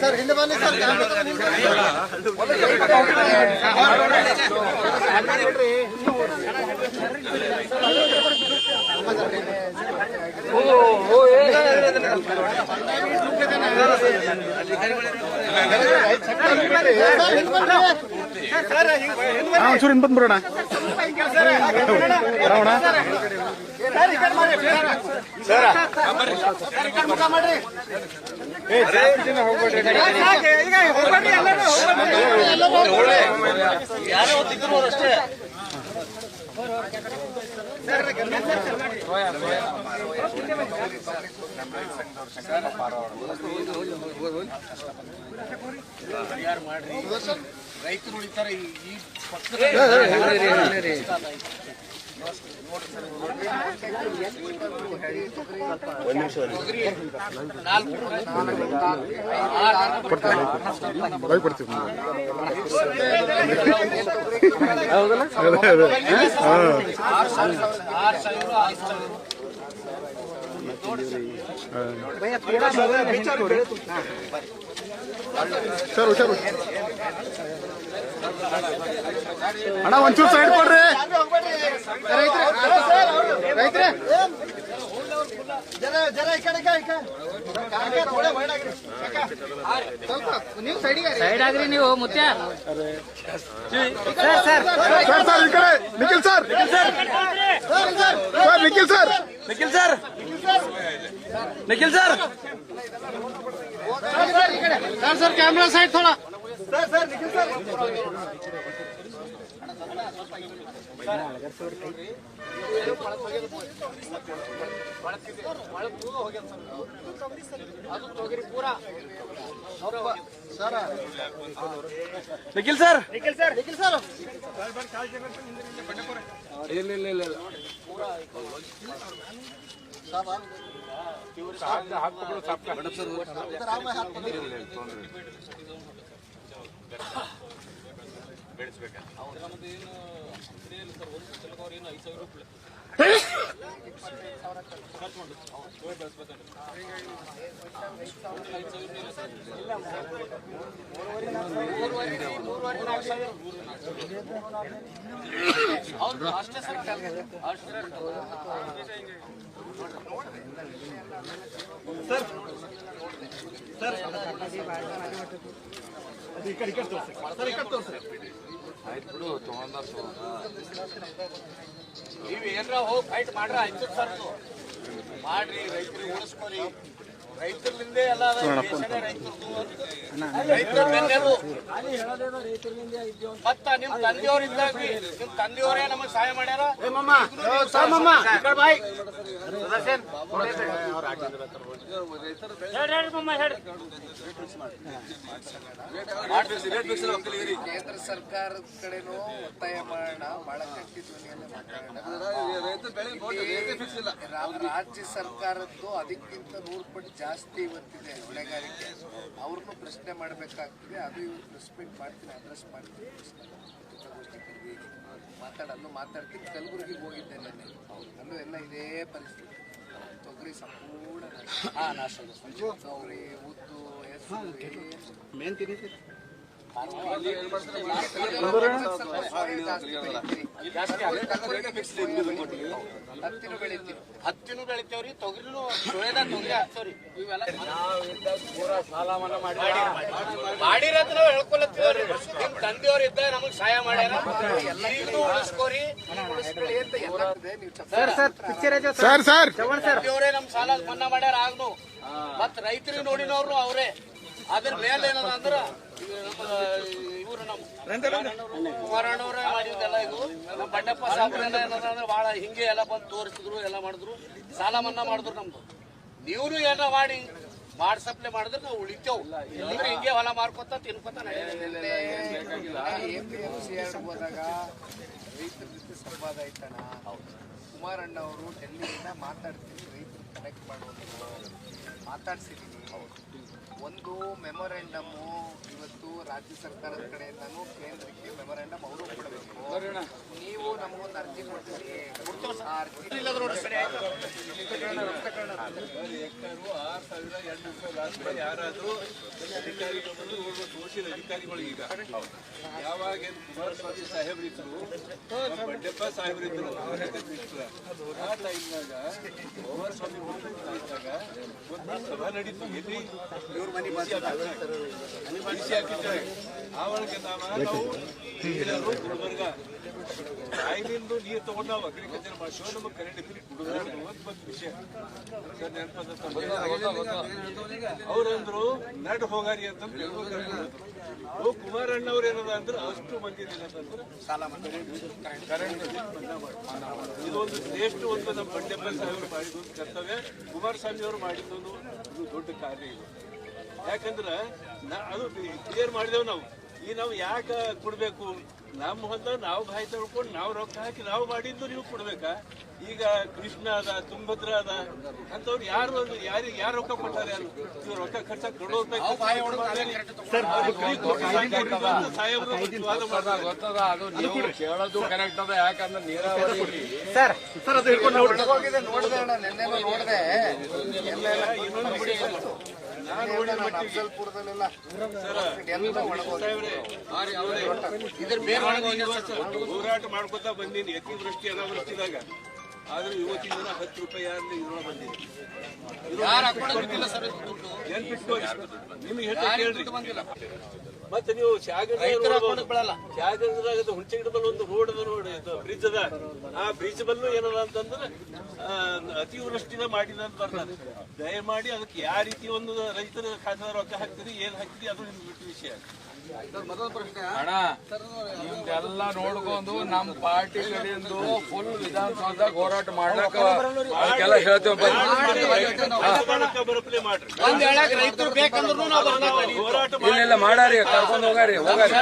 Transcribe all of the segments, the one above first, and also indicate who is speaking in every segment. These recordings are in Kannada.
Speaker 1: ಸರ್ ಹಿಂದೆ ಬನ್ನಿ ಸರ್.
Speaker 2: ಒಂಚೂರು ಇನ್ ಬಂದ್ಬಿಡೋಣ ಬರೋಣ.
Speaker 1: ರೈತರು ಉಳಿತಾರೆ ಈ ಈ
Speaker 2: ಬಾಯ್ ಸರ್ ಹುಷಾರು ಅಣ್ಣ ಒಂಚೂರು ಸೈಡ್ ಕೊಡ್ರಿ.
Speaker 1: ರೈತ್ರೆ ಜರ ಜರ ಈ ಕಡೆ ನೀವು ಸೈಡ್ ಆಗ್ರಿ. ನೀವು ಮುತ್ಯ. Sir sir. ಈ ಕಡೆ. Nikhil sir. Sir Nikhil sir. Nikhil sir. Nikhil
Speaker 3: sir. Sir sir camera
Speaker 2: side थोड़ा sir sir Nikhil sir Nikhil sir साहब
Speaker 3: आप हाथ पकड़ो साहब
Speaker 1: का मैडम सर। उधर आओ मैं हाथ पकड़ ಅವ್ರು ಅಷ್ಟೇ
Speaker 3: ಸರ್ ಅಷ್ಟೇ ಸರ್
Speaker 1: ಸರ್. ಅದು ಈ ಕಡೆ ತೋರಿಸಿ ಈ ಕಡೆ ತೋರಿಸಿ ಆಯ್ತು ಬಿಡು ತೊಗೊಂಡ
Speaker 4: ನೀವು ಏನರ ಹೋಗಿ ಫೈಟ್ ಮಾಡ್ರ ಆಯ್ತು ಸರ್ ಮಾಡ್ರಿ ರೈತರಿಗೆ ಉಳಿಸ್ಕೊರಿ. ನಿಮ್ ನಿಮ್ ತಂದೆಯವರೇ ನಮಗ್ ಸಹಾಯ ಮಾಡ್ಯಾರ?
Speaker 1: ಕೇಂದ್ರ ಸರ್ಕಾರದ ಕಡೆನೂ ಒತ್ತಾಯ ಮಾಡೋಣ ಧ್ವನಿಯಲ್ಲಿ ಮಾತಾಡೋಣ. ರಾಜ್ಯ ಸರ್ಕಾರದ್ದು ಅದಕ್ಕಿಂತ ನೂರು ಪಟ್ಟು ಜಾಸ್ತಿ ಇವತ್ತಿದೆ ಹೊಣೆಗಾರಿಕೆ. ಅವ್ರನ್ನು ಪ್ರಶ್ನೆ ಮಾಡಬೇಕಾಗ್ತದೆ ಅದು ಇವ್ರು ರೆಸ್ಪೆಕ್ಟ್ ಮಾಡ್ತೀನಿ ಅಡ್ರೆಸ್ ಮಾಡ್ತೀನಿ ಪತ್ರಿಕಾಗೋಷ್ಠಿ. ಮಾತಾಡಲ್ಲೂ ಮಾತಾಡ್ತೀನಿ ಕಲಬುರಗಿಗೆ ಹೋಗಿದ್ದೆ ನಾನು ಅಲ್ಲೂ ಎಲ್ಲ ಇದೇ ಪರಿಸ್ಥಿತಿ. ತೊಗರಿ ಸಂಪೂರ್ಣ ನಾಶ. ತೊಗರಿ ಉದ್ದು ಹೆಸರು ಮೇನ್ ಹತ್ತಿನ ಬೆಳಿತೀವಿ
Speaker 4: ಹತ್ತಿನೂ ಬೆಳಿತೇವ್ರಿ ತೊಗರಿನು ಸುಳ್ಯದ ತೊಗರಿ ಹಾಕ್ತೇವ್ರಿ ಇವೆಲ್ಲ ಸಾಲ ಮನ್ನಾ ಮಾಡಿರತ್ ನಾವ್ ಹೇಳ್ಕೊಳತ್ತೀವ್ರಿ ನಿಮ್ ತಂದೆಯವ್ರ ಇದ್ದ ನಮಗ್ ಸಹಾಯ ಮಾಡ್ಯಾರ. ಎಲ್ಲರಿಗೂ ಉಳಿಸ್ಕೋರಿ.
Speaker 1: Sir sir picture
Speaker 2: sir sir.
Speaker 4: ತಂದೆಯವರೇ ನಮ್ ಸಾಲ ಮನ್ನಾ ಮಾಡ್ಯಾರ ಆಗ್ನು. ಮತ್ ರೈತರಿಗೆ ನೋಡಿನವ್ರು ಅವರೇ. ಅದ್ರ ಮೇಲೆ ಏನದ ಅಂದ್ರ ಇವ್ರು ನಮ್ಮ ಕುಮಾರಣ್ಣವ್ರೆ ಮಾಡಿದ್ದೆಲ್ಲ ಇದು. ನಮ್ಮ ಬಂಡಪ್ಪ ಸಾಹೇಬ್ರೆಲ್ಲ ಏನದ ಅಂದ್ರೆ ಬಹಳ ಹಿಂಗೆ ಎಲ್ಲ ಬಂದು ತೋರಿಸಿದ್ರು ಎಲ್ಲ ಮಾಡಿದ್ರು. ಸಾಲ ಮನ್ನಾ ಮಾಡಿದ್ರು ನಮ್ದು. ನೀವು ಏನೋ ಮಾಡಿ ಮಾಡ್ಸಪ್ಲೆ ಮಾಡಿದ್ರೆ ನಾವು ಉಳಿತೇವ್. ಇಲ್ಲಾಂದ್ರೆ ಹಿಂಗೆ ಹೊಲ ಮಾರ್ಕೋತ ತಿನ್ಕೊತ
Speaker 1: ಹೋದಾಗ ರೈತರ ಜೊತೆ ಸಂವಾದ ಆಯ್ತಣ ಕುಮಾರಣ್ಣ ಅವರು ಡೆಲ್ಲಿಯಿಂದ ಮಾತಾಡ್ತೀವಿ ರೈತರು ಕನೆಕ್ಟ್ ಮಾಡೋದು ಮಾತಾಡ್ಸಿದೀನಿ. ಒಂದು ಮೆಮೊರೆಂಡಮ್ಮು ಇವತ್ತು ರಾಜ್ಯ ಸರ್ಕಾರದ ಕಡೆಯಿಂದನೂ ಕೇಂದ್ರಕ್ಕೆ ಮೆಮೊರೆಂಡಮ್ ಅವರು ಕೊಡಬೇಕು. ನೀವು ನಮಗೊಂದು ಅರ್ಜಿ ಕೊಡ್ತೀರಿ.
Speaker 5: ಆರು ಸಾವಿರ ಯಾರಾದ್ರೂ ಅಧಿಕಾರಿಗಳು ಬಂದು ನೋಡ್ಬೋದು ತೋರಿಸಿದ ಅಧಿಕಾರಿಗಳು ಈಗ ಯಾವಾಗ ಕುಮಾರಸ್ವಾಮಿ ಸಾಹೇಬ್ರು ಇದ್ರು ಬಂಡೆಪ್ಪ ಸಾಹೇಬ್ರು ಇದ್ರು ಆ ಟೈಮ್ನಾಗ ಕುಮಾರಸ್ವಾಮಿ ಮುಖ್ಯಮಂತ್ರಿ ಇದ್ದಾಗ ಸಭಾ ನಡೀತು ಆ ಒಳಗೆ ನಾವು ಗುಲ್ಬರ್ಗ ಬಾಯಿಲಿಂದ ನೀರು ತಗೊಂಡಾವ ಅಗ್ರಿಕಲ್ಚರ್ ಮಾಡಿಸೋ ನಮಗೆ ಕರೆಂಟ್ ಇದ್ರಿ ನೆನಪದ ಅವ್ರಂದ್ರು ನಡ್ ಹೋಗಾರಿ ಅಂತ ಓ ಕುಮಾರಣ್ಣ ಅವ್ರು ಏನದ ಅಂದ್ರೆ ಅಷ್ಟು ಮಂದಿ ಸಾಲ ಇದೊಂದು ಶ್ರೇಷ್ಠ ಒಂದು ನಮ್ಮ ಬಂಡೆಪ್ಪ ಸಾಹೇಬರು ಮಾಡಿದ ಒಂದು ಕರ್ತವ್ಯ. ಕುಮಾರಸ್ವಾಮಿ ಅವರು ಮಾಡಿದ್ದೊಂದು ದೊಡ್ಡ ಕಾರ್ಯ ಇದು. ಯಾಕಂದ್ರೆ ಅದು ಕ್ಲಿಯರ್ ಮಾಡಿದೆವು ನಾವು. ಈ ನಾವು ಯಾಕೆ ಕೊಡಬೇಕು? ನಮ್ಮ ಹೊಲ ನಾವು ಬಾಯಿ ತೊಳ್ಕೊಂಡು ನಾವು ರೊಕ್ಕ ಹಾಕಿ ನಾವು ಮಾಡಿದ್ದು ನೀವು ಕೊಡ್ಬೇಕಾ? ಈಗ ಕೃಷ್ಣ ಅದ ತುಂಗಭದ್ರ ಅದ ಅಂತವ್ರು ಯಾರು ಒಂದು ಯಾರಿಗೆ ಯಾರು ರೊಕ್ಕ ಕೊಟ್ಟಾರೆ ಯಾರು ಇವ್ರು ರೊಕ್ಕ ಖರ್ಚಾಗಿ ದೊಡ್ಡ ಸಾಹೇಬರು ವಾದ ಮಾಡ್ತಾರೆ.
Speaker 6: ಗೊತ್ತದ ಅದು ನೀವು ಕೇಳೋದು ಕರೆಕ್ಟ್ ಅದ ಯಾಕಂದ್ರೆ ನೀರಾವರಿ
Speaker 1: ಹೋಗಿದೆ ನೋಡಿದೆ ಅಣ್ಣ ನಿನ್ನೆನೂ ನೋಡಿದೆ.
Speaker 5: ನಾನು ನೋಡಿದ ಹೋರಾಟ ಮಾಡ್ಕೊತಾ ಬಂದೀನಿ ಅತಿವೃಷ್ಟಿ ಅನಾವೃಷ್ಟಿದಾಗ. ಆದ್ರೆ ಇವತ್ತಿನ ದಿನ ಹತ್ತು ರೂಪಾಯಿ ಯಾರಿಂದ ಇದ್ರೊಳಗೆ ಬಂದಿದೆ
Speaker 4: ದುಡ್ಡು?
Speaker 5: ನೆನ್ಪಿಟ್ಟು ನಿಮ್ಗೆ ಹೇಳ್ತಾ ಕೇಳ್ರಿ. ಮತ್ತೆ ನೀವು
Speaker 4: ಬೀಳಲ್ಲ.
Speaker 5: ಶಾಗರದಾಗ ಹುಣಚೆ ಗಿಡದಲ್ಲಿ ಒಂದು ರೋಡ್ ಅದ ನೋಡಿ ಬ್ರಿಡ್ಜ್ ಅದ ಆ ಬ್ರಿಡ್ಜ್ ಬಲ್ಲು ಏನದ ಅಂತಂದ್ರೆ ಅತಿವೃಷ್ಟಿನ ಮಾಡಿದ ಅಂತ ಬರ್ತದೆ ದಯಮಾಡಿ ಅದಕ್ಕೆ ಯಾವ ರೀತಿ ಒಂದು ರೈತರ ಖಾತೆ ರೊಕ್ಕ ಹಾಕ್ತೀರಿ ಏನ್ ಹಾಕ್ತೀರಿ ಅದು ನಿಮ್ಗೆ ಬಿಟ್ಟು ವಿಷಯ
Speaker 6: ಅಣ್ಣ ನಿಮ್ದೆಲ್ಲ ನೋಡ್ಕೊಂಡು ನಮ್ ಪಾರ್ಟಿ ಕಡೆಯಿಂದ ಫುಲ್ ವಿಧಾನಸೌಧದಾಗ ಹೋರಾಟ ಮಾಡ್ಲಕ್ಕ ಅದಕ್ಕೆಲ್ಲ ಹೇಳ್ತೇವೆ.
Speaker 5: ಹೋರಾಟ
Speaker 6: ಇಲ್ಲ ಇಲ್ಲ ಮಾಡಾರಿ ಕರ್ಕೊಂಡು ಹೋಗಾರಿ ಹೋಗಾರಿ.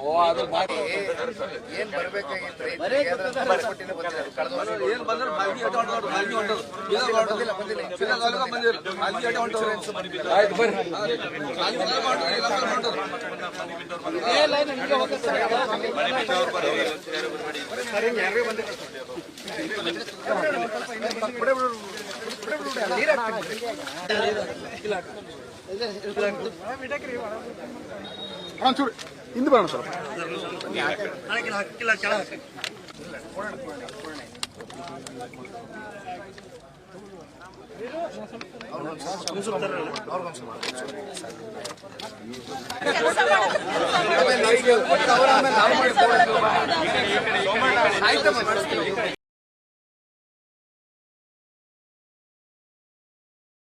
Speaker 6: ಓ ಅದು
Speaker 1: ಏನ್ ಬರ್ಬೇಕಾಗಿತ್ತು ಬಂದಿಲ್ಲ. ಬಂದಿಲ್ಲ. ಬಂದಿಲ್ಲ.
Speaker 6: ಆಯ್ತು ಬರ್ರಿ.
Speaker 2: ಸರಿ.
Speaker 1: ಆಮೇಲೆ ಅವ್ರು ಕೊಟ್ಟು ಅವ್ರ ಆಮೇಲೆ ನಾವು ಮಾಡ್ಕೊಳ್ಬೇಕು. ಆಯ್ತಮ್ಮ